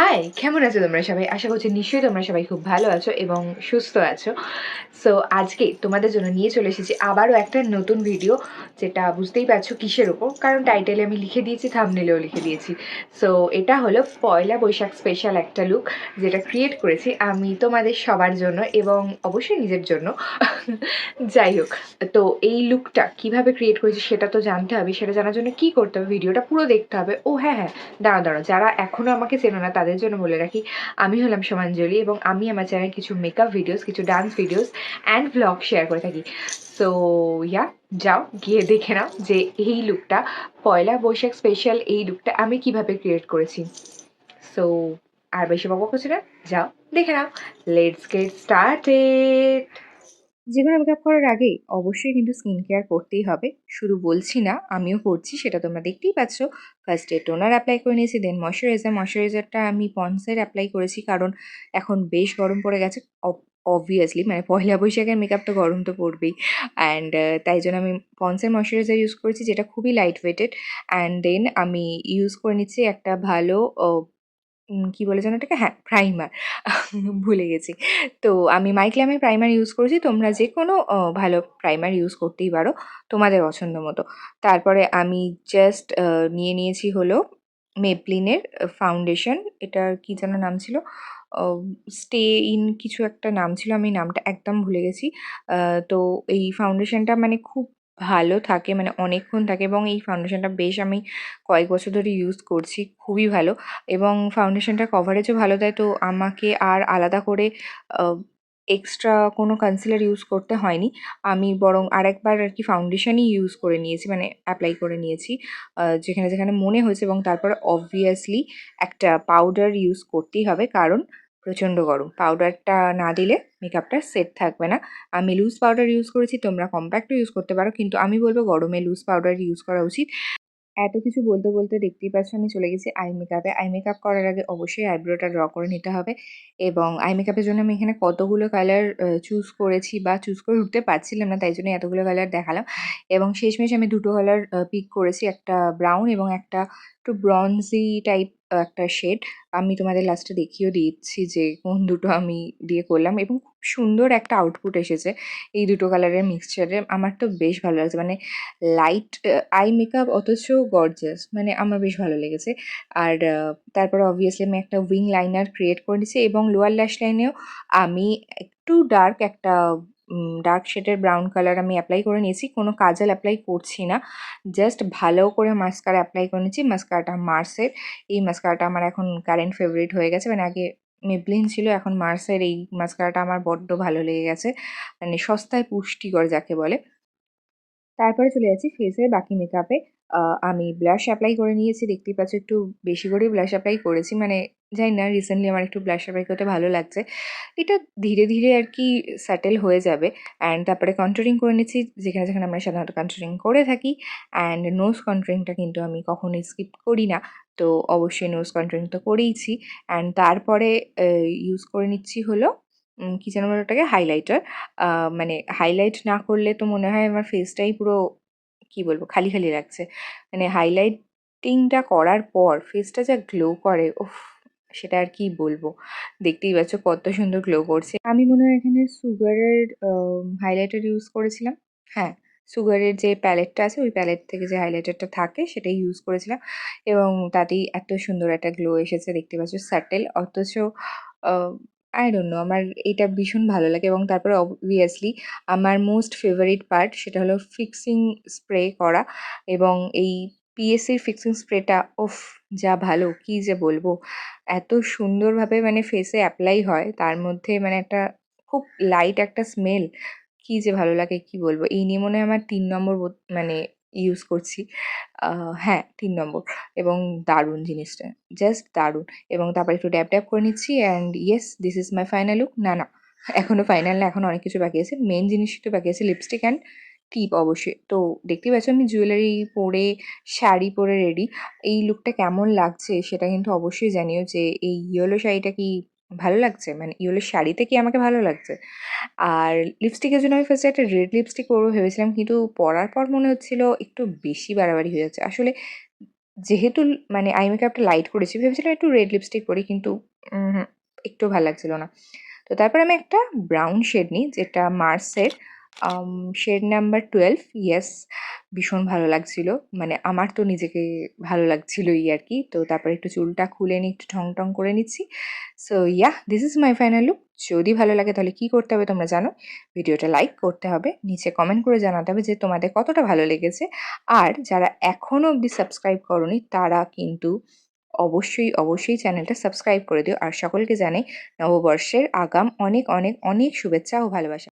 Hi, high, কেমন আছো তোমরা সবাই? আশা করছি নিশ্চয়ই তোমরা সবাই খুব ভালো আছো এবং সুস্থ আছো। সো আজকে তোমাদের জন্য নিয়ে চলে এসেছি আবারও একটা নতুন ভিডিও যেটা বুঝতেই পারছ কিসের ওপর, কারণ টাইটেলে আমি লিখে দিয়েছি থামনেলেও লিখে দিয়েছি। সো এটা হলো পয়লা বৈশাখ স্পেশাল একটা লুক যেটা ক্রিয়েট করেছি আমি তোমাদের সবার জন্য এবং অবশ্যই নিজের জন্য। যাই হোক, তো এই লুকটা কীভাবে ক্রিয়েট করেছি সেটা তো জানতে হবে, সেটা জানার জন্য কি করতে হবে ভিডিওটা পুরো দেখতে হবে। ও হ্যাঁ হ্যাঁ দাঁড়া দাঁড়া যারা এখনও আমাকে চেনো না, তাদের জন্য বলে রাখি, আমি হলাম সমাঞ্জলি এবং আমি আমার চ্যানেল কিছু মেকআপ ভিডিওস কিছু dance videos and blog share করে থাকি। সো ইয়া যাও, গিয়ে দেখে নাও যে এই লুকটা পয়লা বৈশাখ স্পেশাল এই লুকটা আমি কীভাবে ক্রিয়েট করেছি। সো আর বেশি বাবা করছি না? যাও, দেখে নাও। লেটস গেট স্টার্টেড যে কোনো মেকআপ করার আগে অবশ্যই কিন্তু স্কিন কেয়ার করতেই হবে। শুধু বলছি না, আমিও করছি, সেটা তোমরা দেখতেই পাচ্ছ। ফার্স্টে টোনার অ্যাপ্লাই করে নিয়েছি দেন ময়শ্চারাইজার ময়শ্চারাইজারটা আমি পন্সের অ্যাপ্লাই করেছি কারণ এখন বেশ গরম পড়ে গেছে। অবভিয়াসলি মানে পয়লা বৈশাখের মেকআপ তো গরম তো পড়বেই। অ্যান্ড তাই জন্য আমি পন্সের ময়শ্চারাইজার ইউজ করেছি, যেটা খুবই লাইট ওয়েটেড অ্যান্ড দেন আমি ইউজ করে নিচ্ছি একটা ভালো কি বলে যেন এটাকে? হ্যাঁ, প্রাইমার ভুলে গেছি। তো আমি মাইক্ল্যামের প্রাইমার ইউজ করেছি। তোমরা যে কোনো ভালো প্রাইমার ইউজ করতেই পারো তোমাদের পছন্দ মতো। তারপরে আমি জাস্ট নিয়ে নিয়েছি হলো মেপলিনের ফাউন্ডেশন। এটার কি যেন নাম ছিল? স্টে ইন কিছু একটা নাম ছিল। আমি নামটা একদম ভুলে গেছি। তো এই ফাউন্ডেশনটা মানে খুব ভালো থাকে মানে অনেকক্ষণ থাকে এবং এই ফাউন্ডেশনটা বেশ আমি কয়েক বছর ধরে ইউজ করছি। খুবই ভালো এবং ফাউন্ডেশনটার কভারেজও ভালো দেয়। তো আমাকে আর আলাদা করে এক্সট্রা কোনো কনসিলার ইউজ করতে হয়নি। আমি বরং আরেকবার আর কি ফাউন্ডেশনই ইউজ করে নিয়েছি মানে অ্যাপ্লাই করে নিয়েছি। যেখানে, যেখানে মনে হয়েছে এবং তারপরে অবভিয়াসলি একটা পাউডার ইউজ করতেই হবে কারণ প্রচণ্ড গরম। পাউডারটা না দিলে মেকআপটা সেট থাকবে না। আমি লুজ পাউডার ইউজ করেছি, তোমরা কম্প্যাক্টও ইউজ করতে পারো। কিন্তু আমি বলব গরমে লুজ পাউডার ইউজ করা উচিত। এত কিছু বলতে, বলতে দেখতেই পাচ্ছ আমি চলে গেছি আই মেকআপে। আই মেকআপ করার আগে অবশ্যই আইব্রোটা ড্র করে নিতে হবে এবং আই মেকআপের জন্য আমি এখানে কতগুলো কালার চুজ করেছি বা চুজ করে উঠতে পারছিলাম না তাই জন্য এতগুলো কালার দেখালাম এবং শেষমেশ আমি দুটো কালার পিক করেছি। একটা ব্রাউন এবং একটা একটু ব্রঞ্জি টাইপ একটা শেড। আমি তোমাদের লাস্টে দেখিয়েও দিচ্ছি যে কোন দুটো আমি দিয়ে করলাম এবং খুব সুন্দর একটা আউটপুট এসেছে এই দুটো কালারের মিক্সচারে। আমার তো বেশ ভালো লাগছে। মানে লাইট আই মেকআপ অথচ গর্জিয়াস মানে আমার বেশ ভালো লেগেছে। আর তারপরে অবভিয়াসলি আমি একটা উইং লাইনার ক্রিয়েট করে নিয়েছি এবং লোয়ার ল্যাশ লাইনেও আমি একটু ডার্ক একটা ডার্ক শেডের ব্রাউন কালার আমি অ্যাপ্লাই করে নিয়েছি। কোনো কাজল অ্যাপ্লাই করছি না। জাস্ট ভালো করে মাস্কারা অ্যাপ্লাই করে নিয়েছি মাস্কারাটা মার্সের। এই মাস্কারাটা আমার এখন কারেন্ট ফেভারিট হয়ে গেছে। মানে আগে মেবলিন ছিল, এখন মার্সের এই মাস্কারাটা আমার বড্ড ভালো লেগে গেছে। মানে সস্তায় পুষ্টিকর যাকে বলে। তারপরে চলে যাচ্ছি ফেসের বাকি মেকআপে। আমি ব্লাশ অ্যাপ্লাই করে নিয়েছি। দেখতেই পাচ্ছ একটু বেশি করেই ব্লাশ অ্যাপ্লাই করেছি। মানে জানি না রিসেন্টলি আমার একটু ব্লাশ এপ্লাই করতে ভালো লাগছে। এটা ধীরে, ধীরে আর কি সেটেল হয়ে যাবে। অ্যান্ড তারপরে কন্ট্যুরিং করে নিচ্ছি যেখানে, যেখানে আমরা সাধারণত কন্ট্যুরিং করে থাকি। অ্যান্ড নোজ কন্ট্যুরিংটা কিন্তু আমি কখনোই স্কিপ করি না। তো অবশ্যই নোজ কন্ট্যুরিং তো করেইছি। অ্যান্ড তারপরে ইউজ করে নিচ্ছি হলো কি যেন ওটাকে? হাইলাইটার। মানে হাইলাইট না করলে তো মনে হয় আমার ফেসটাই পুরো কি বলব? খালি, খালি লাগছে। মানে হাইলাইটিংটা করার পর ফেসটা যা গ্লো করে উফ! সেটা আর কি বলব? দেখতেই পাচ্ছ কত সুন্দর গ্লো করছে। আমি মনে হয় এখানে সুগারের হাইলাইটার ইউজ করেছিলাম। হ্যাঁ, সুগারের যে প্যালেটটা আছে ওই প্যালেট থেকে যে হাইলাইটারটা থাকে সেটাই ইউজ করেছিলাম এবং তাতেই এত সুন্দর একটা গ্লো এসেছে দেখতে পাচ্ছ স্যাটেল অথচ আই ডোন্ট নো আমার এটা ভীষণ ভালো লাগে এবং তারপরে অবভিয়াসলি আমার মোস্ট ফেভারিট পার্ট সেটা হলো ফিক্সিং স্প্রে করা এবং এই পিএসসির ফিক্সিং স্প্রেটা ওফ যা ভালো কি যে বলব? এত সুন্দরভাবে মানে ফেসে অ্যাপ্লাই হয় তার মধ্যে মানে একটা খুব লাইট একটা স্মেল কি যে ভালো লাগে কি বলব? এই নিয়ে মনে হয় আমার তিন নম্বর মানে ইউজ করছি। হ্যাঁ, তিন নম্বর এবং দারুণ জিনিসটা। জাস্ট দারুণ এবং তারপরে একটু ড্যাপ ড্যাপ করে নিচ্ছি and yes this is my final look. না, না এখনও ফাইনাল না এখনও অনেক কিছু বাকি আছে। মেন জিনিসই তো বাকি আছে লিপস্টিক অ্যান্ড টিপ অবশ্যই। তো দেখতেই পাচ্ছ আমি জুয়েলারি পরে, শাড়ি পরে রেডি। এই লুকটা কেমন লাগছে সেটা কিন্তু অবশ্যই জানিও যে এই ইয়েলো শাড়িটা কি ভালো লাগছে? মানে ইয়েলো শাড়িতে কি আমাকে ভালো লাগছে? আর লিপস্টিকের জন্য আমি ফার্স্টে একটা রেড লিপস্টিক পরবো ভেবেছিলাম কিন্তু পরার পর মনে হচ্ছিল একটু বেশি বাড়াবাড়ি হয়ে যাচ্ছে। আসলে যেহেতু মানে আই মেকআপটা লাইট করেছি ভেবেছিলাম একটু রেড লিপস্টিক পরি কিন্তু একটু ভালো লাগছিল না তো তারপর আমি একটা ব্রাউন শেড নিই যেটা মার্সের শেড নাম্বার টুয়েলভ ইয়েস ভীষণ ভালো লাগছিল। মানে আমার তো নিজেকে ভালো লাগছিলই আর কি। তো তারপরে একটু চুলটা খুলে নিই, একটু ঠং টং করে নিচ্ছি। So yeah this is my final look যদি ভালো লাগে তাহলে কি করতে হবে তোমরা জানো? ভিডিওটা লাইক করতে হবে, নিচে কমেন্ট করে জানাতে হবে যে তোমাদের কতটা ভালো লেগেছে। আর যারা এখনও অবধি সাবস্ক্রাইব করনি, তারা কিন্তু অবশ্যই অবশ্যই চ্যানেলটা সাবস্ক্রাইব করে দিও। আর সকলকে জানে নববর্ষের আগাম অনেক অনেক অনেক শুভেচ্ছা ও ভালোবাসা।